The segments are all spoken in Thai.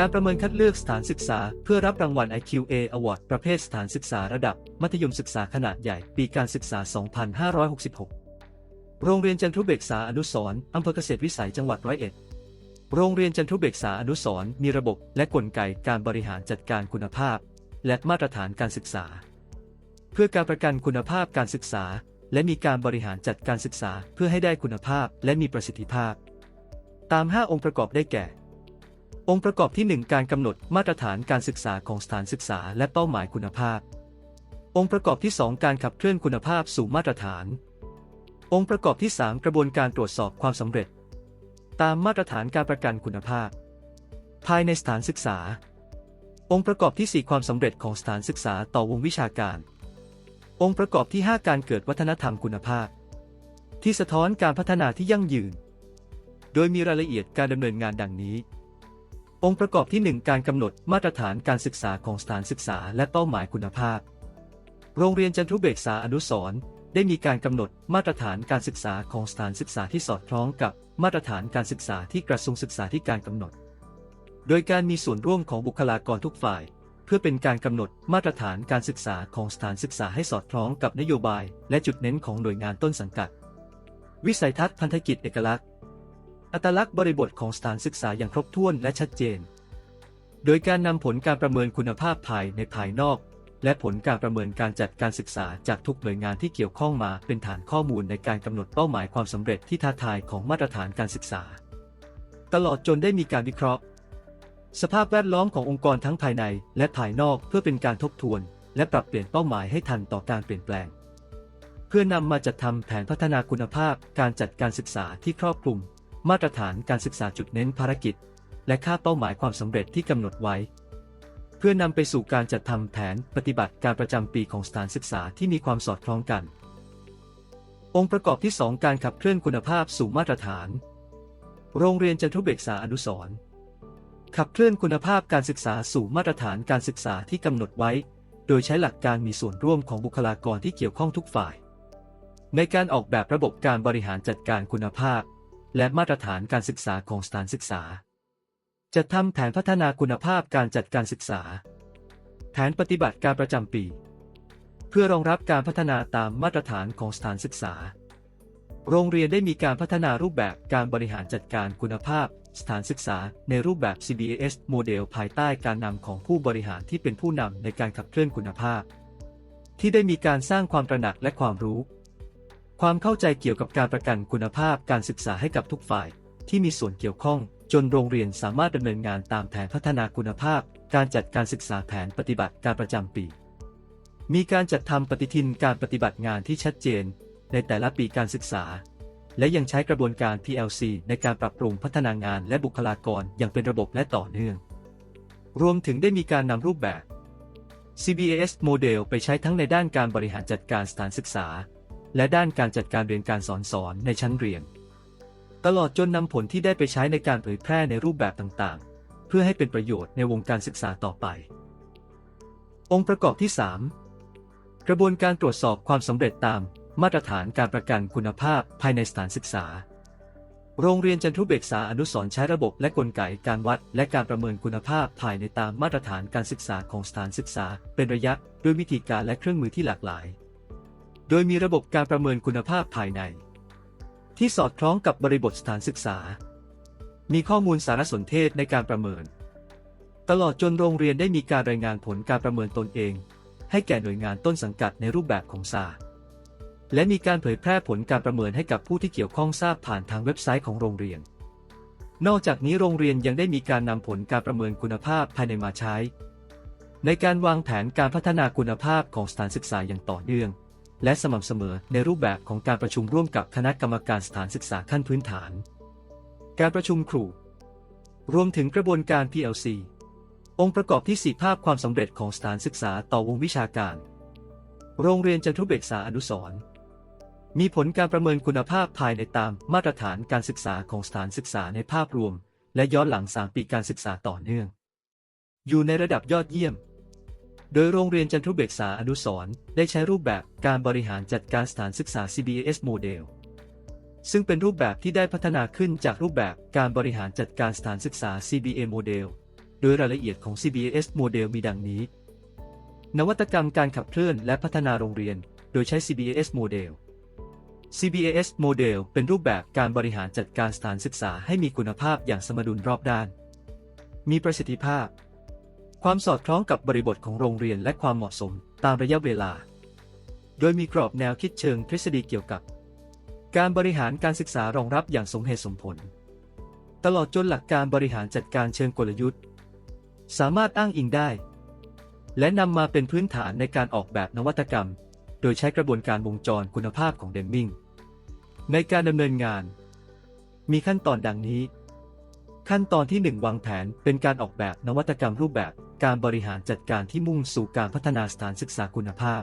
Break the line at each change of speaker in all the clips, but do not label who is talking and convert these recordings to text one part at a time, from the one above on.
การประเมินคัดเลือกสถานศึกษา เพื่อรับรางวัล IQA Award ประเภทสถานศึกษาระดับ มัธยมศึกษาขนาดใหญ่ ปีการศึกษา 2566 โรงเรียนจันทรุเบกษาอนุสรณ์อำเภอเกษตรวิสัยจังหวัดร้อยเอ็ด โรงเรียนจันทรุเบกษาอนุสรณ์มีระบบและกลไกการบริหารจัดการคุณภาพ และมาตรฐานการศึกษา เพื่อการประกันคุณภาพการศึกษา และมีการบริหารจัดการศึกษา เพื่อให้ได้คุณภาพและมีประสิทธิภาพ ตาม 5 องค์ประกอบได้แก่ องค์ประกอบที่ 1 การกำหนดมาตรฐานการศึกษาของสถานศึกษาและเป้าหมายคุณภาพ องค์ประกอบที่ 2 การขับเคลื่อนคุณภาพสู่มาตรฐาน องค์ประกอบที่ 3 กระบวนการตรวจสอบความสำเร็จ ตามมาตรฐานการประกันคุณภาพ ภายในสถานศึกษา องค์ประกอบที่ 4 ความสำเร็จของสถานศึกษาต่อวงวิชาการ องค์ประกอบที่ 5 การเกิดวัฒนธรรมคุณภาพ ที่สะท้อนการพัฒนาที่ยั่งยืน โดยมีรายละเอียดการดำเนินงานดังนี้ องค์ประกอบที่ 1 การกำหนดมาตรฐานการศึกษาของสถานศึกษาและเป้าหมายคุณภาพ โรงเรียนจันทุเบกษาอนุสรณ์ได้มีการกำหนดมาตรฐานการศึกษาของสถานศึกษาที่สอดคล้องกับมาตรฐานการศึกษาที่กระทรวงศึกษาธิการกำหนด โดยการมีส่วนร่วมของบุคลากรทุกฝ่าย เพื่อเป็นการกำหนดมาตรฐานการศึกษาของสถานศึกษาให้สอดคล้องกับนโยบาย และจุดเน้นของหน่วยงานต้นสังกัด วิสัยทัศน์พันธกิจเอกลักษณ์ อัตลักษณ์บริบทของสถานศึกษาอย่างครบถ้วนและชัดเจน โดยการนำผลการประเมินคุณภาพภายในภายนอก และผลการประเมินการจัดการศึกษาจากทุกหน่วยงานที่เกี่ยวข้องมาเป็นฐานข้อมูลในการกำหนดเป้าหมายความสำเร็จที่ท้าทายของมาตรฐานการศึกษา ตลอดจนได้มีการวิเคราะห์ สภาพแวดล้อมขององค์กรทั้งภายในและภายนอกเพื่อเป็นการทบทวน และปรับเปลี่ยนเป้าหมายให้ทันต่อการเปลี่ยนแปลง เพื่อนำมาจัดทำแผนพัฒนาคุณภาพการจัดการศึกษาที่ครอบคลุม มาตรฐานการศึกษาจุดเน้นภารกิจ และค่าเป้าหมายความสำเร็จที่กำหนดไว้ เพื่อนำไปสู่การจัดทำแผนปฏิบัติการประจำปีของสถานศึกษาที่มีความสอดคล้องกัน องค์ประกอบที่ 2 การขับเคลื่อนคุณภาพสู่มาตรฐาน โรงเรียนจันทุเบกษาอนุสรณ์ขับเคลื่อนคุณภาพการศึกษาสู่มาตรฐานการศึกษาที่กำหนดไว้ โดยใช้หลักการมีส่วนร่วมของบุคลากรที่เกี่ยวข้องทุกฝ่าย ในการออกแบบระบบการบริหารจัดการคุณภาพ และมาตรฐานการศึกษาของสถานศึกษาจะทำแผนพัฒนาคุณภาพการจัดการศึกษา แผนปฏิบัติการประจำปี เพื่อรองรับการพัฒนาตามมาตรฐานของสถานศึกษา โรงเรียนได้มีการพัฒนารูปแบบการบริหารจัดการคุณภาพ สถานศึกษาในรูปแบบ CBAS โมเดลภายใต้การนำของผู้บริหารที่เป็นผู้นำในการขับเคลื่อนคุณภาพ ที่ได้มีการสร้างความตระหนักและความรู้ ความเข้าใจเกี่ยวกับการประกันคุณภาพการศึกษาให้กับทุกฝ่าย ที่มีส่วนเกี่ยวข้อง จนโรงเรียนสามารถดำเนินงานตามแผนพัฒนาคุณภาพ การจัดการศึกษาแผนปฏิบัติการประจำปี มีการจัดทำปฏิทินการปฏิบัติงานที่ชัดเจน ในแต่ละปีการศึกษา และยังใช้กระบวนการ PLC ในการปรับปรุงพัฒนางานและบุคลากรอย่างเป็นระบบและต่อเนื่อง รวมถึงได้มีการนำรูปแบบ CBAS โมเดลไปใช้ทั้งในด้านการบริหารจัดการสถานศึกษา และด้านการจัดการเรียนการสอนสอนในชั้นเรียน ตลอดจนนำผลที่ได้ไปใช้ในการเผยแพร่ในรูปแบบต่างๆ เพื่อให้เป็นประโยชน์ในวงการศึกษาต่อไป องค์ประกอบที่ 3 กระบวนการตรวจสอบความสำเร็จตามมาตรฐานการประกันคุณภาพภายในสถานศึกษา โรงเรียนจันทุเบกษาอนุสรใช้ระบบและกลไกการวัด และการประเมินคุณภาพภายในตามมาตรฐานการศึกษาของสถานศึกษา เป็นระยะด้วยวิธีการและเครื่องมือที่หลากหลาย โดยมีระบบการประเมินคุณภาพภายใน ที่สอดคล้องกับบริบทสถานศึกษา มีข้อมูลสารสนเทศในการประเมิน ตลอดจนโรงเรียนได้มีการรายงานผลการประเมินตนเอง ให้แก่หน่วยงานต้นสังกัดในรูปแบบของซาและมีการเผยแพร่ผลการประเมินให้กับผู้ที่เกี่ยวข้องทราบผ่านทางเว็บไซต์ของโรงเรียน นอกจากนี้โรงเรียนยังได้มีการนำผลการประเมินคุณภาพภายในมาใช้ ในการวางแผนการพัฒนาคุณภาพของสถานศึกษาอย่างต่อเนื่อง และสม่ำเสมอในรูปแบบของการประชุมร่วมกับคณะกรรมการสถานศึกษาขั้นพื้นฐาน การประชุมครู รวมถึงกระบวนการ PLC องค์ประกอบที่ 4 ภาพความสำเร็จของสถานศึกษาต่อวงวิชาการ โรงเรียนจันทุเบกษาอนุสรณ์มีผลการประเมินคุณภาพภายในตามมาตรฐานการศึกษาของสถานศึกษาในภาพรวม และย้อนหลัง 3 ปีการศึกษาต่อเนื่อง อยู่ในระดับยอดเยี่ยม โดยโรงเรียนจันทุเบกษาอนุสรณ์ได้ใช้รูปแบบการบริหารจัดการสถานศึกษา CBS โมเดล ซึ่งเป็นรูปแบบที่ได้พัฒนาขึ้นจากรูปแบบการบริหารจัดการสถานศึกษา CBA โมเดล โดยรายละเอียดของ CBAS โมเดลมีดังนี้ นวัตกรรมการขับเคลื่อนและพัฒนาโรงเรียน โดยใช้ CBAS โมเดล CBAS โมเดลเป็นรูปแบบการบริหารจัดการสถานศึกษาให้มีคุณภาพอย่างสมดุลรอบด้าน มีประสิทธิภาพ ความสอดคล้องกับบริบทของโรงเรียนและความเหมาะสมตามระยะเวลา โดยมีกรอบแนวคิดเชิงทฤษฎีเกี่ยวกับ การบริหารการศึกษารองรับอย่างสมเหตุสมผล ตลอดจนหลักการบริหารจัดการเชิงกลยุทธ์ สามารถอ้างอิงได้ และนำมาเป็นพื้นฐานในการออกแบบนวัตกรรม โดยใช้กระบวนการวงจรคุณภาพของเดมมิงในการดำเนินงาน มีขั้นตอนดังนี้ ขั้นตอนที่ 1 วางแผนเป็นการออกแบบนวัตกรรมรูปแบบ การบริหารจัดการที่มุ่งสู่การพัฒนาสถานศึกษาคุณภาพ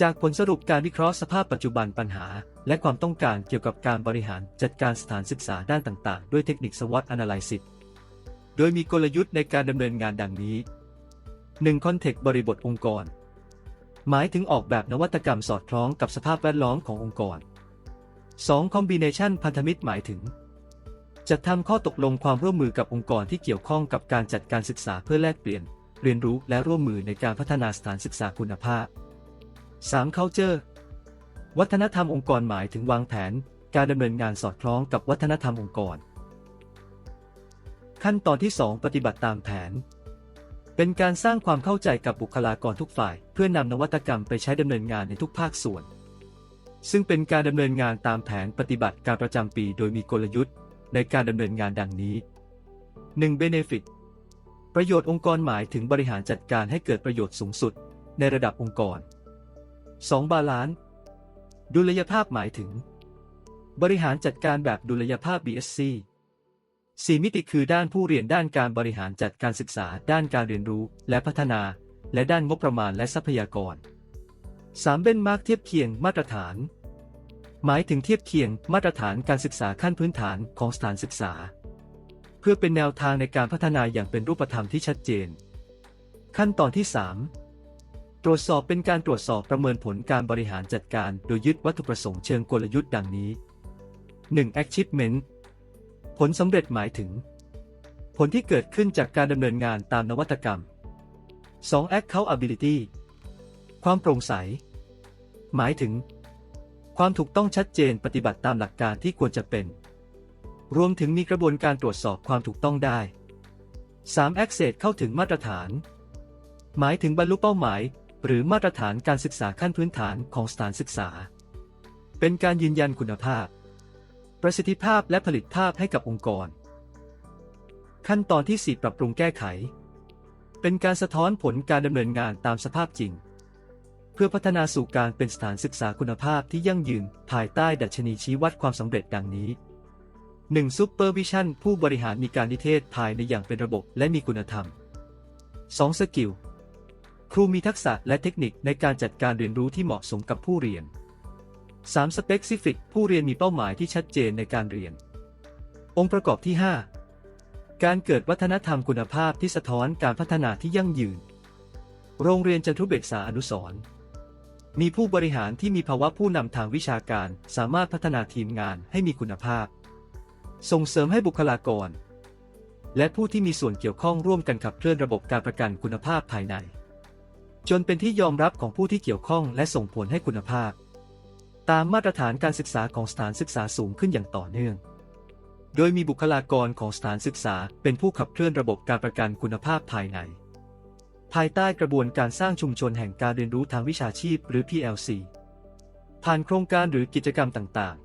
จากผลสรุปการวิเคราะห์สภาพปัจจุบันปัญหา และความต้องการเกี่ยวกับการบริหารจัดการสถานศึกษาด้านต่างๆ ด้วยเทคนิค SWOT Analysis โดยมีกลยุทธ์ในการดำเนินงานดังนี้ 1. คอนเทกต์บริบทองค์กร หมายถึงออกแบบนวัตกรรมสอดคล้องกับสภาพแวดล้อมขององค์กร 2. Combination พันธมิตรหมายถึง จัดทำข้อตกลงความร่วมมือกับองค์กรที่เกี่ยวข้องกับการจัดการศึกษาเพื่อแลกเปลี่ยน เรียนรู้และร่วมมือในการพัฒนาสถานศึกษาคุณภาพ 3. Culture วัฒนธรรมองค์กรหมายถึงวางแผน การดำเนินงานสอดคล้องกับวัฒนธรรมองค์กร ขั้นตอนที่ 2 ปฏิบัติตามแผน เป็นการสร้างความเข้าใจกับบุคลากรทุกฝ่าย เพื่อนำนวัตกรรมไปใช้ดำเนินงานในทุกภาคส่วน ซึ่งเป็นการดำเนินงานตามแผนปฏิบัติการประจำปี โดยมีกลยุทธ์ ในการดำเนินงานดังนี้ 1. Benefit ประโยชน์องค์กรหมายถึงบริหารจัดการให้เกิดประโยชน์สูงสุด ในระดับองค์กร 2. บาลานซ์ดุลยภาพหมายถึง บริหารจัดการแบบดุลยภาพ BSC สี่มิติคือด้านผู้เรียนด้านการบริหารจัดการศึกษา ด้านการเรียนรู้และพัฒนา และด้านงบประมาณและทรัพยากร 3. เบนมาร์กเทียบเคียงมาตรฐาน หมายถึงเทียบเคียงมาตรฐานการศึกษาขั้นพื้นฐานของสถานศึกษา เพื่อเป็นแนวทางในการพัฒนาอย่างเป็นรูปธรรมที่ชัดเจน ขั้นตอนที่ 3 ตรวจสอบเป็นการตรวจสอบประเมินผลการบริหารจัดการ โดยยึดวัตถุประสงค์เชิงกลยุทธ์ดังนี้ 1. Achievement ผลสำเร็จหมายถึง ผลที่เกิดขึ้นจากการดำเนินงานตามนวัตกรรม 2. Accountability ความโปร่งใส หมายถึง ความถูกต้องชัดเจนปฏิบัติตามหลักการที่ควรจะเป็น รวมถึงมีกระบวนการตรวจสอบความถูกต้องได้ 3. Access เข้าถึงมาตรฐาน หมายถึงบรรลุเป้าหมาย หรือมาตรฐานการศึกษาขั้นพื้นฐานของสถานศึกษา เป็นการยืนยันคุณภาพ ประสิทธิภาพและผลิตภาพให้กับองค์กร ขั้นตอนที่ 4 ปรับปรุงแก้ไข เป็นการสะท้อนผลการดำเนินงานตามสภาพจริง พื่อพัฒนาสู่การเป็นสถานศึกษาคุณภาพที่ยั่งยืน ภายใต้ดัชนีชี้วัดความสำเร็จดังนี้ 1. Supervision ผู้บริหารมีการนิเทศภายในอย่างเป็นระบบและมีคุณธรรม 2. สกิลครูมีทักษะและเทคนิคในการจัดการเรียนรู้ที่เหมาะสมกับผู้เรียน 3. Specific ผู้เรียนมีเป้าหมายที่ชัดเจนในการเรียน องค์ประกอบที่ 5 การเกิดวัฒนธรรมคุณภาพที่สะท้อนการพัฒนาที่ยั่งยืน โรงเรียนจันทุเบกษาอนุสรณ์ มีผู้บริหารที่มีภาวะผู้นำทางวิชาการ สามารถพัฒนาทีมงานให้มีคุณภาพ ส่งเสริมให้บุคลากร และผู้ที่มีส่วนเกี่ยวข้องร่วมกันขับเคลื่อนระบบการประกันคุณภาพภายใน จนเป็นที่ยอมรับของผู้ที่เกี่ยวข้องและส่งผลให้คุณภาพ ตามมาตรฐานการศึกษาของสถานศึกษาสูงขึ้นอย่างต่อเนื่อง โดยมีบุคลากรของสถานศึกษาเป็นผู้ขับเคลื่อนระบบการประกันคุณภาพภายใน ภายใต้กระบวนการสร้างชุมชนแห่งการเรียนรู้ทางวิชาชีพหรือ PLC ผ่านโครงการหรือกิจกรรมต่าง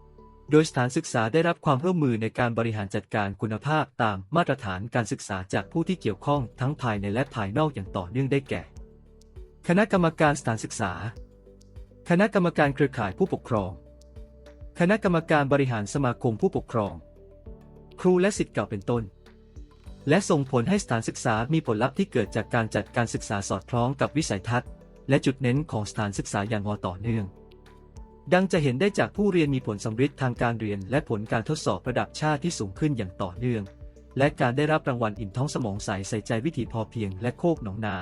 ๆ โดยสถานศึกษาได้รับความร่วมมือในการบริหารจัดการคุณภาพตามมาตรฐานการศึกษาจากผู้ที่เกี่ยวข้องทั้งภายในและภายนอกอย่างต่อเนื่องได้แก่ คณะกรรมการสถานศึกษา คณะกรรมการเครือข่ายผู้ปกครอง คณะกรรมการบริหารสมาคมผู้ปกครอง ครูและศิษย์เก่าเป็นต้น และส่งผลให้สถานศึกษามีผลลัพธ์ที่เกิดจากการจัดการศึกษาสอดคล้องกับวิสัยทัศน์ และจุดเน้นของสถานศึกษาอย่างอต่อเนื่อง ดังจะเห็นได้จากผู้เรียนมีผลสำฤทธิ์ทางการเรียน และผลการทดสอบระดับชาติที่สูงขึ้นอย่างต่อเนื่อง และการได้รับรางวัลอิ่มท้องสมองใสใส่ใจวิถีพอเพียงและโคกหนองนา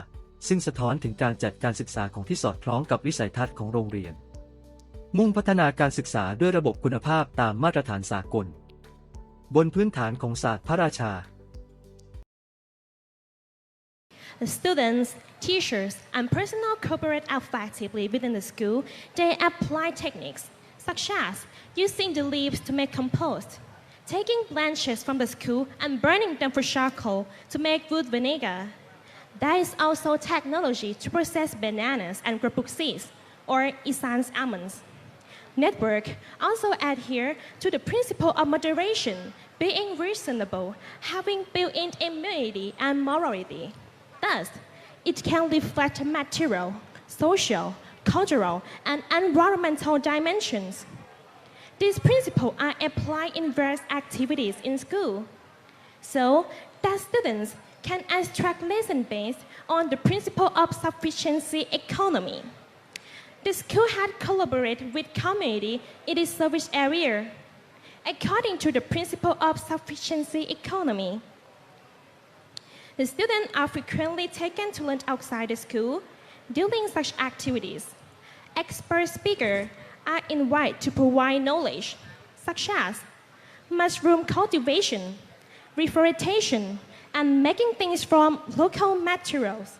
ซึ่งสะท้อนถึงการจัดการศึกษาของที่สอดคล้องกับวิสัยทัศน์ของโรงเรียน มุ่งพัฒนาการศึกษาด้วยระบบคุณภาพตามมาตรฐานสากล บนพื้นฐานของศาสตร์พระราชา
The students, teachers, and personnel cooperate effectively within the school. They apply techniques such as using the leaves to make compost, taking branches from the school and burning them for charcoal to make wood vinegar. There is also technology to process bananas and grapuk seeds, or Isan's almonds. Network also adhere to the principle of moderation, being reasonable, having built-in immunity and morality. Thus, it can reflect material, social, cultural, and environmental dimensions. These principles are applied in various activities in school, so that students can extract lessons based on the principle of sufficiency economy. The school had collaborated with community in its service area according to the principle of sufficiency economy. The students are frequently taken to learn outside the school during such activities. Expert speakers are invited to provide knowledge, such as mushroom cultivation, reforestation, and making things from local materials.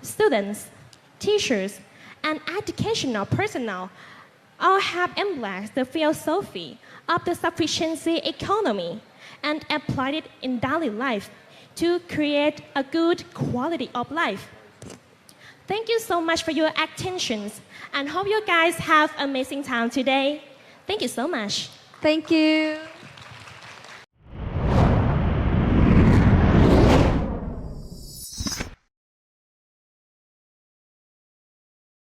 Students, teachers, and educational personnel all have embraced the philosophy of the sufficiency economy and applied it in daily life to create a good quality of life. Thank you so much for your attentions and hope you guys have amazing time today. Thank you so much.
Thank you